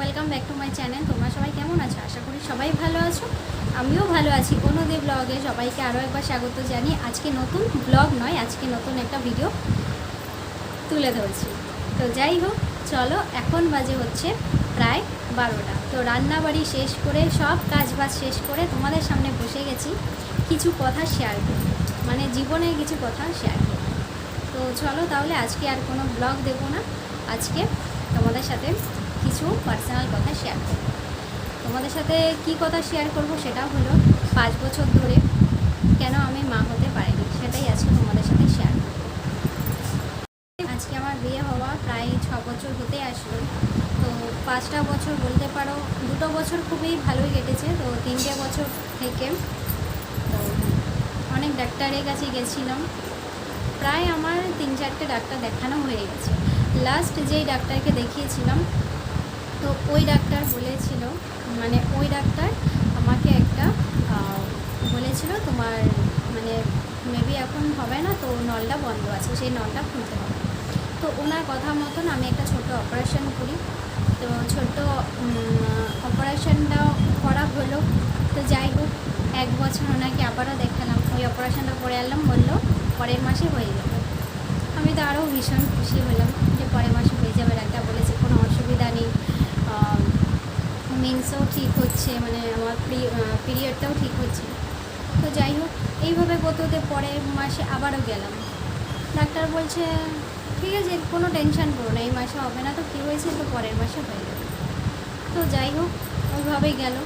Welcome back to my channel তোমরা সবাই কেমন আছো? আশা করি সবাই ভালো আছো। আমিও ভালো আছি। কোনো অনুদে ব্লগে সবাইকে আরও একবার স্বাগত জানি আজকে নতুন ব্লগ নয়, আজকে নতুন একটা ভিডিও তুলে ধরছি। তো যাই হোক, চলো, এখন বাজে হচ্ছে প্রায় বারোটা। তো রান্না বাড়ি শেষ করে, সব কাজ বাজ শেষ করে তোমাদের সামনে বসে গেছি। কিছু কথা শেয়ার করব। মানে জীবনের কিছু কথা শেয়ার করব। তো চলো, তাহলে আজকে আর কোনো ব্লগ দেবো না। আজকে তোমাদের সাথে কিছু পার্সোনাল কথা শেয়ার করব। তোমাদের সাথে কি কথা শেয়ার করব সেটা হলো, পাঁচ বছর ধরে কেন আমি মা হতে পারিনি সেটাই আজকে তোমাদের সাথে শেয়ার করব। আজকে আমার বিয়ে হওয়া প্রায় ছ বছর হতে আসলো। তো পাঁচটা বছর বলতে পারো, দুটো বছর খুবই ভালোই কেটেছে। তো তিনটে বছর থেকে তো অনেক ডাক্তারের কাছে গেছিলাম। প্রায় আমার তিন চারটে ডাক্তার দেখানো হয়ে গেছে। লাস্ট যেই ডাক্তারকে দেখিয়েছিলাম ওই ডাক্তার বলেছিল মানে ওই ডাক্তার আমাকে একটা বলেছিল তোমার মানে মেবি এখন হবে না তো নলটা বন্ধ আছে, সেই নলটা খুলতে হবে। তো ওনার কথা মতন আমি একটা ছোট অপারেশন করি। তো ছোট অপারেশনটা করা হলো। তো যাই হোক, এক বছর ওনাকে আবারও দেখালাম। ওই অপারেশনটা করে আনলাম, বলল পরের মাসে হয়ে যাবে। আমি তো আরও ভীষণ খুশি হলাম যে পরের মাসে হয়ে যাবে, ডাক্তার বলেছে কোনো অসুবিধা নেই। মিন্সও ঠিক হচ্ছে মানে আমার পিরিয়ডটাও ঠিক হচ্ছে। তো যাই হোক, এইভাবে হতে পরের মাসে আবারও গেলাম। ডাক্তার বলছে, ঠিক আছে, কোনো টেনশন করো না, এই মাসে হবে না তো, কী হয়েছে তো, পরের মাসে হয়ে যাবে। তো যাই হোক ওইভাবেই গেল।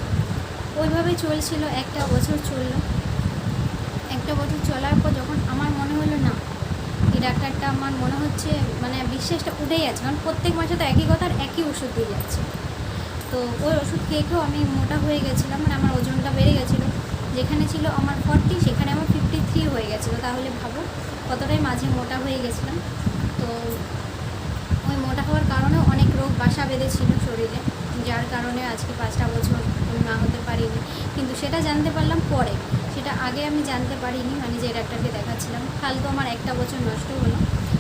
ওইভাবে চলছিল, একটা বছর চলল। একটা বছর চলার পর যখন আমার মনে হলো, না ডাক্তারটা আমার মনে হচ্ছে মানে বিশ্বাসটা উঠেই যাচ্ছে। কারণ প্রত্যেক মাসে তো একই কথার একই ওষুধ দিয়ে যাচ্ছে। তো ওই ওষুধ খেয়ে খেয়েও আমি মোটা হয়ে গেছিলাম মানে আমার ওজনটা বেড়ে গেছিল। যেখানে ছিল আমার ফর্টি সেখানে আমার ফিফটি থ্রি হয়ে গেছিল। তাহলে ভাবো কতটাই মাঝে মোটা হয়ে গেছিলাম। তো ওই মোটা হওয়ার কারণেও অনেক রোগ, বাসা বেঁধেছিল শরীরে। যার কারণে আজকে পাঁচটা বছর আমি মা হতে পারিনি। কিন্তু সেটা জানতে পারলাম পরে। সেটা আগে আমি জানতে পারিনি মানে যে ডাক্তারকে দেখাচ্ছিলাম। ফালতু আমার একটা বছর নষ্ট হলো।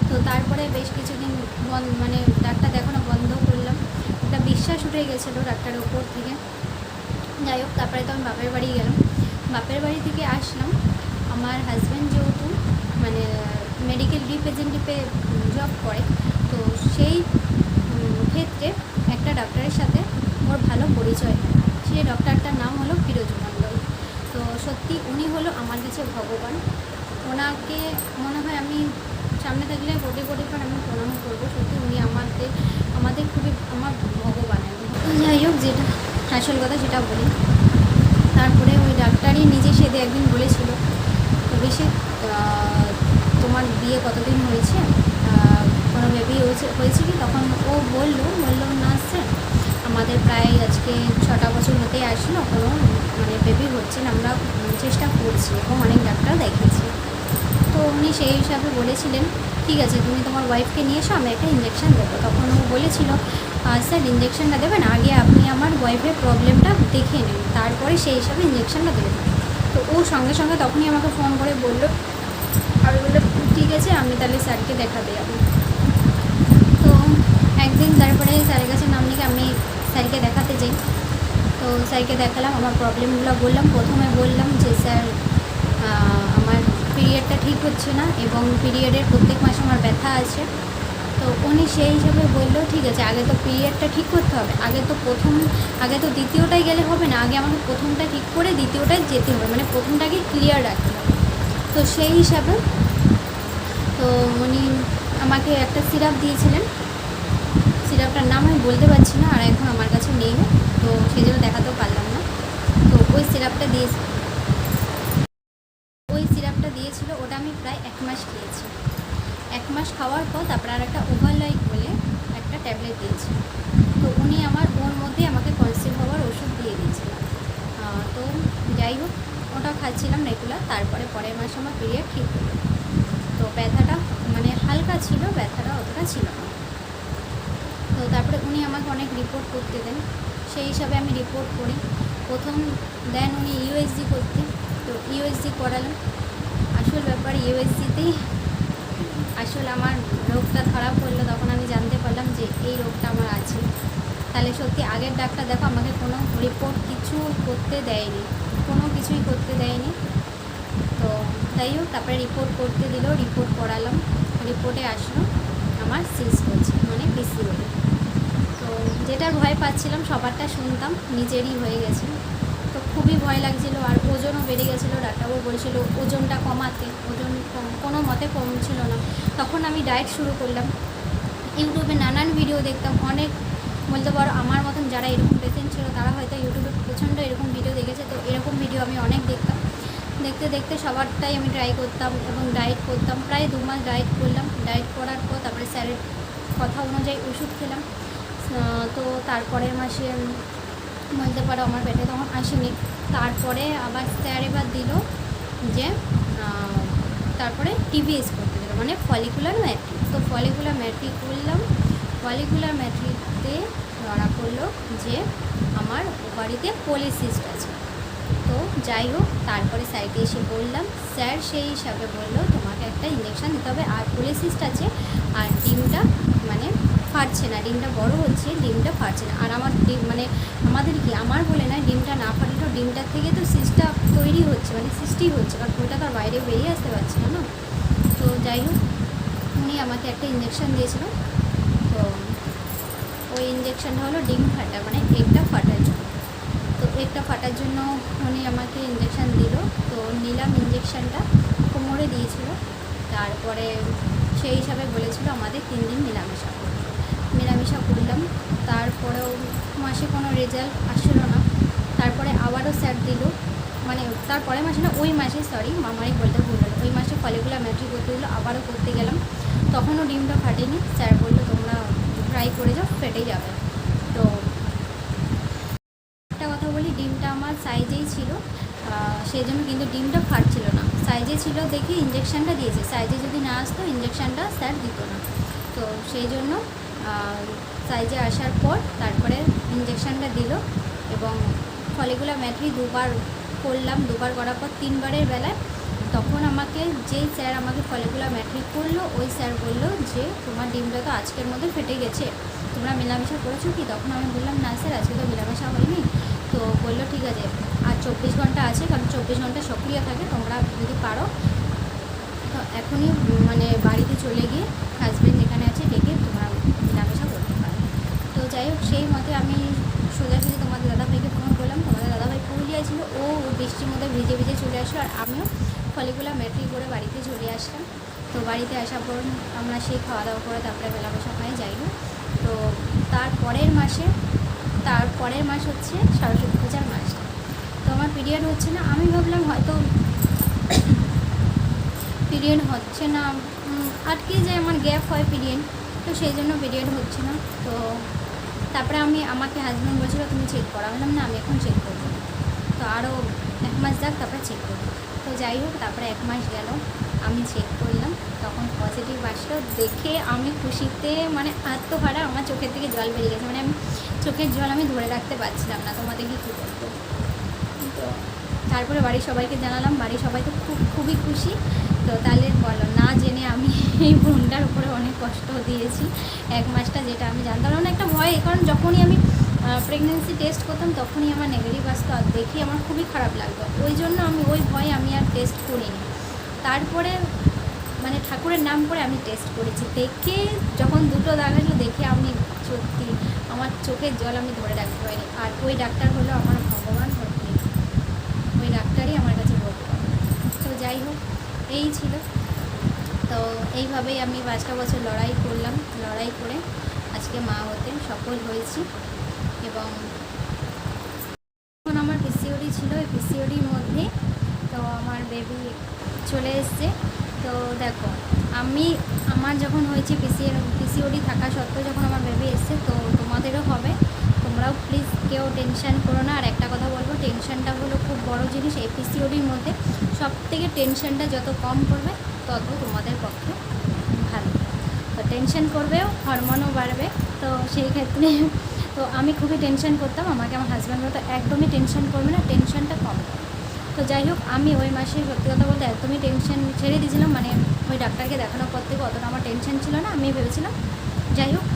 তো তারপরে বেশ কিছুদিন বন্ধ মানে ডাক্তার দেখানো বন্ধ করলাম। একটা বিশ্বাস উঠে গেছিল ডাক্তারের উপর থেকে। যাই হোক, তারপরে তো আমি বাপের বাড়ি গেলাম। বাপের বাড়ি থেকে আসলাম। আমার হাজব্যান্ড যেহেতু মানে মেডিকেল রিপ্রেজেন্টেটিভে জব করে, তো সেই ক্ষেত্রে একটা ডাক্তারের সাথে ওর ভালো পরিচয় হয়। সেই ডক্টরটার নাম হলো ফিরোজ মণ্ডল। তো সত্যি উনি হলো আমার কাছে ভগবান। ওনাকে মনে হয় আমি সামনে থাকলে কোটি কোটি পর আমি প্রণাম করব। সত্যি উনি আমাদের আমাদের খুবই আমার ভগবান। যাই হোক যেটা আসল কথা সেটা বলি। তারপরে ওই ডাক্তারই নিজে সেদে একদিন বলেছিল আহ, তোমার বিয়ে কতদিন হয়েছে? কোনো বেবি হয়েছে হয়েছে কি? তখন ও বলল বলল না আমাদের প্রায় আজকে ছটা বছর হতে আসলো কোনো মানে বেবি হচ্ছে না আমরা চেষ্টা করছি এবং অনেক ডাক্তার দেখিয়েছি। তো উনি সেই হিসাবে বলেছিলেন ঠিক আছে তুমি তোমার ওয়াইফকে নিয়ে এসো আমি একটা ইঞ্জেকশন দেবো। তখন ও বলেছিল "আহ, স্যার ইঞ্জেকশনটা দেবেন আগে আপনি আমার ওয়াইফের প্রবলেমটা দেখে নিন তারপরে সেই হিসাবে ইঞ্জেকশনটা দেবেন। তো ও সঙ্গে সঙ্গে তখনই আমাকে ফোন করে বলল আমি বলল ঠিক আছে আমি তাহলে স্যারকে দেখাতে তো একদিন তারপরে স্যারের কাছে নাম লিখে আমি স্যারকে দেখাতে যাই। তো স্যারকে দেখালাম, আমার প্রবলেমগুলো বললাম। প্রথমে বললাম যে, স্যার আমার পিরিয়ডটা ঠিক হচ্ছে না এবং পিরিয়ডের প্রত্যেক মাসে আমার ব্যথা আছে। তো উনি সেই হিসাবে বলল, ঠিক আছে, আগে তো পিরিয়ডটা ঠিক করতে হবে। আগে তো প্রথম, আগে তো দ্বিতীয়টাই গেলে হবে না। আগে আমাকে প্রথমটা ঠিক করে দ্বিতীয়টায় যেতে হবে। মানে প্রথমটাকে ক্লিয়ার রাখতে হবে। তো সেই হিসাবে, তো উনি আমাকে একটা সিরাপ দিয়েছিলেন। সিরাপটার নাম আমি বলতে পারছি না, আর এখন আমার কাছে নেই, তো সেই জন্য দেখাতেও পারলাম না। তো ওই সিরাপটা দিয়ে ওই সিরাপটা দিয়েছিল, ওটা আমি প্রায় এক মাস খেয়েছি। এক মাস খাওয়ার পর তারপরে আর একটা ওভারলাইক বলে একটা ট্যাবলেট দিয়েছে। তো উনি আমার ওর মধ্যে আমাকে কনসিভ হওয়ার ওষুধ দিয়ে দিয়েছিলেন তো যাই হোক, ওটা খাচ্ছিলাম রেগুলার তারপরে পরের মাসে আমার পিরিয়ড ঠিক হলো। তো ব্যথাটা মানে হালকা ছিল, ব্যথাটা অতটা ছিল না। তো তারপরে উনি আমাকে অনেক রিপোর্ট করতে দেন। সেই হিসাবে আমি রিপোর্ট করি। প্রথম দেন উনি ইউএসজি করতে। তো ইউএসজি করালাম আসল ব্যাপার ইউএসজিতেই আসলে আমার রোগটা ধরা পড়ল। তখন আমি জানতে পারলাম যে এই রোগটা আমার আছে। তাহলে সত্যি আগের ডাক্তার দেখো, আমাকে কোনো রিপোর্ট কিছু করতে দেয়নি। কোনো কিছুই করতে দেয়নি। তো তাই হোক, তারপরে রিপোর্ট করতে দিল রিপোর্ট করালাম। রিপোর্টে আসলো। আমার সিস হচ্ছে মানে তো যেটা ভয় পাচ্ছিলাম, সবারটা শুনতাম, নিজেরই হয়ে গেছে। তো খুবই ভয় লাগছিল আর ওজনও বেড়ে গেছিল, ডাক্তারবাবু বলছিল ওজনটা কমাতে, ওজন কোনো মতে কমছিল না। তখন আমি ডায়েট শুরু করলাম। ইউটিউবে নানান ভিডিও দেখতাম, অনেক বলতে পারো আমার মতন যারা এরকম পেশেন্ট ছিল, তারা হয়তো ইউটিউবে প্রচণ্ড এরকম ভিডিও দেখেছে, তো এরকম ভিডিও আমি অনেক দেখতাম। দেখতে দেখতে সবারটাই আমি ট্রাই করতাম এবং ডায়েট করতাম। প্রায় দু মাস ডায়েট করলাম। ডায়েট করার পর তারপরে স্যারের কথা অনুযায়ী ওষুধ খেলাম। তো তারপরের মাসে বলতে পারো আমার পেটে তখন আসেনি। তারপরে আবার স্যার এবার দিল যে তারপরে টিভিএস করতে দিল মানে ফলিকুলার ম্যাট্রিক তো ফলিকুলার ম্যাট্রিক করলাম। ফলিকুলার ম্যাট্রিকতে ধরা পড়ল যে, আমার বাড়িতে পলিসিস্ট আছে। তো যাই হোক, তারপরে স্যারকে এসে বললাম, স্যার, সেই হিসাবে বলল, তোমাকে একটা ইঞ্জেকশন দিতে হবে। আর পলিসিস্ট আছে, আর ডিমটা মানে ফাটছে না, ডিমটা বড় হচ্ছে, ডিমটা ফাটছে না। আর আমার ডিম মানে আমাদের কি, আমার বলে না ডিমটা না ফাটলেও ডিমটার থেকে তো সিস্টটা তৈরি হচ্ছে মানে সৃষ্টি হচ্ছে, কারণ ওটা তো বাইরে বেরিয়ে আসতে পারছে না না। তো যাই হোক, উনি আমাকে একটা ইঞ্জেকশন দিয়েছিল। তো ওই ইঞ্জেকশানটা হলো ডিম ফাটা মানে এগটা ফাটার জন্য। তো এগটা ফাটার জন্য উনি আমাকে ইঞ্জেকশান দিল। তো নিলাম ইঞ্জেকশানটা কোমরে দিয়েছিল। তারপরে সেই হিসাবে বলেছিল আমাদের তিন দিন মেলামেশা করলাম। তারপরেও মাসে কোনো রেজাল্ট আসলো না। তারপরে আবারও স্যার দিল। মানে তারপরে মাসে না, ওই মাসে সরি মামারই বলতে ভুল ওই মাসে ফলেগুলো ম্যাট্রিক করতে দিল আবারও করতে গেলাম। তখনও ডিমটা ফাটেনি। স্যার বলল, তোমরা ফ্রাই করে যাও, ফেটে যাবে। তো একটা কথা বলি, ডিমটা আমার সাইজেই ছিল। সেই জন্য কিন্তু ডিমটা ফাটছিল না। সাইজে ছিল দেখে ইঞ্জেকশানটা দিয়েছে। সাইজে যদি না আসতো ইঞ্জেকশানটা স্যার দিত না। তো সেই জন্য সাইজে আসার পর তারপরে ইঞ্জেকশানটা দিল এবং ফলেগুলা ম্যাট্রি দুবার করলাম, দুবার করার পর তিনবারের বেলায় তখন আমাকে যেই স্যার আমাকে ফলেগুলা ম্যাট্রিক করল, ওই স্যার বলল যে, তোমার ডিমটা তো আজকের মধ্যে ফেটে গেছে, তোমরা মেলামেশা করেছ কি? তখন আমি বললাম, না স্যার, আজকে তো মেলামেশা হয়নি। তো বলল, ঠিক আছে, আর চব্বিশ ঘণ্টা আছে, কারণ চব্বিশ ঘণ্টা সক্রিয় থাকে, তোমরা যদি পারো, তো এখনই মানে বাড়িতে চলে গিয়ে হাজব্যান্ড যেখানে আছে ডেকে তোমরা মেলামেশা করতে পারো তো যাই হোক সেই মতে আমি সোজাসুজি তোমাদের দাদাভাইকে ফোন করলাম তোমাদের দাদাভাই পুরুলিয়া ছিল ও বৃষ্টির মধ্যে ভিজে ভিজে চলে আসলো আর আমিও ফলিগুলা ম্যাট্রিক করে বাড়িতে চলে আসলাম। তো বাড়িতে আসার পর আমরা সেই খাওয়া দাওয়া করে তারপরে মেলামেশা হয় যাই তো তার পরের মাসে, তার পরের মাস হচ্ছে সরস্বতী পূজার মাস। তো আমার পিরিয়ড হচ্ছে না, আমি ভাবলাম হয়তো পিরিয়ড হচ্ছে না আটকে যায় আমার গ্যাপ হয় পিরিয়ড তো সেই জন্য পিরিয়ড হচ্ছে না। তো তারপরে আমি, আমাকে হাজব্যান্ড বলছিল, তুমি চেক করা। বললাম, না, আমি এখন চেক করব। তো আরও এক মাস যাক, তারপরে চেক করব। তো যাই হোক, তারপরে এক মাস গেল, আমি চেক করলাম, তখন পজিটিভ আসলো। দেখে আমি খুশিতে মানে আত্মহারা, আমার চোখের থেকে জল বেরিয়ে গেছে। মানে আমি চোখের জল আমি ধরে রাখতে পারছিলাম না, তোমাদের কি বলব? তো তারপরে বাড়ির সবাইকে জানালাম, বাড়ির সবাই তো খুব, খুবই খুশি। তো তাহলে বলো, না জেনে আমি এই বোনটার উপরে অনেক কষ্ট দিয়েছি। এক মাসটা যেটা আমি জানতাম না একটা ভয়, কারণ যখনই আমি প্রেগনেন্সি টেস্ট করতাম, তখনই আমার নেগেটিভ আসতো আর দেখি আমার খুবই খারাপ লাগতো। ওই জন্য আমি, ওই ভয়ে আমি আর টেস্ট করিনি। তারপরে মানে ঠাকুরের নাম করে আমি টেস্ট করেছি। দেখে যখন দুটো দাগ দেখে আমি সত্যি আমার চোখের জল আমি ধরে রাখতে পারিনি। আর ওই ডাক্তার হলো আমার ভগবান ভর্তি ওই ডাক্তারই আমার কাছে ভর্তি তো যাই হোক, এই ছিল। তো এইভাবেই আমি পাঁচটা বছর লড়াই করলাম। লড়াই করে আজকে মা হতে সফল হয়েছি। এবং এখন আমার পিসিওডি ছিল ওই পিসিওডির মধ্যে তো আমার বেবি চলে এসছে। তো দেখো, আমি, আমার যখন হয়েছে পিসি পিসিওডি থাকা সত্ত্বেও যখন আমার বেবি এসছে, তো তোমাদেরও হবে। তোমরাও প্লিজ কেউ টেনশন করো না। আর একটা কথা বলব টেনশনটা হলো খুব বড় জিনিস এই পিসিওডির মধ্যে। সব থেকে টেনশনটা যত কম করবে, তত তোমাদের পক্ষে ভালো। তো টেনশন করবেও হরমোনও বাড়বে। তো সেই ক্ষেত্রে তো আমি খুবই টেনশন করতাম, আমাকে আমার হাজব্যান্ড বলতো, একদমই টেনশন করবে না টেনশনটা কম তো যাই হোক, আমি ওই মাসে সত্যি কথা বলতে একদমই টেনশন ছেড়ে দিয়েছিলাম মানে ওই ডাক্তারকে দেখানোর পর থেকে অতটা আমার টেনশন ছিল না, আমি ভেবেছিলাম, যাই হোক,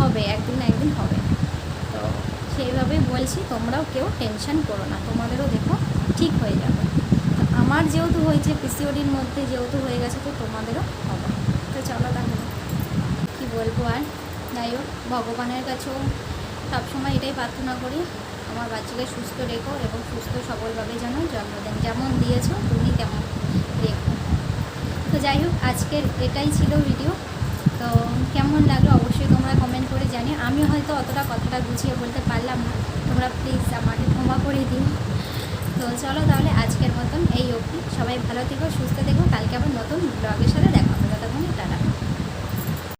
হবে, একদিন না একদিন হবে। তো সেইভাবেই বলছি, তোমরাও কেউ টেনশন করো না, তোমাদেরও দেখো, ঠিক হয়ে যাবে। তো আমার যেহেতু হয়েছে পিসিওডির মধ্যে যেহেতু হয়ে গেছে, তো তোমাদেরও হবে। তো চলো তাহলে, কী বলব আর? যাই হোক, ভগবানের কাছেও সবসময় এটাই প্রার্থনা করি, আমার বাচ্চাকে সুস্থ রেখো এবং সুস্থ সবলভাবে যেন জন্ম দেন। যেমন দিয়েছ, তুমি তেমন রেখো। তো যাই হোক, আজকের এটাই ছিল ভিডিও তো কেমন লাগল অবশ্যই তোমরা কমেন্ট করে জানি আমি হয়তো অতটা কথাটা গুছিয়ে বলতে পারলাম না। তোমরা প্লিজ আমাকে ক্ষমা করে দিন তো চলো তাহলে আজকের মতন এই অবধি। সবাই ভালো থেকো, সুস্থ থেকো। কালকে আবার নতুন ব্লগের সাথে দেখা হবে। ততক্ষণে টাটা।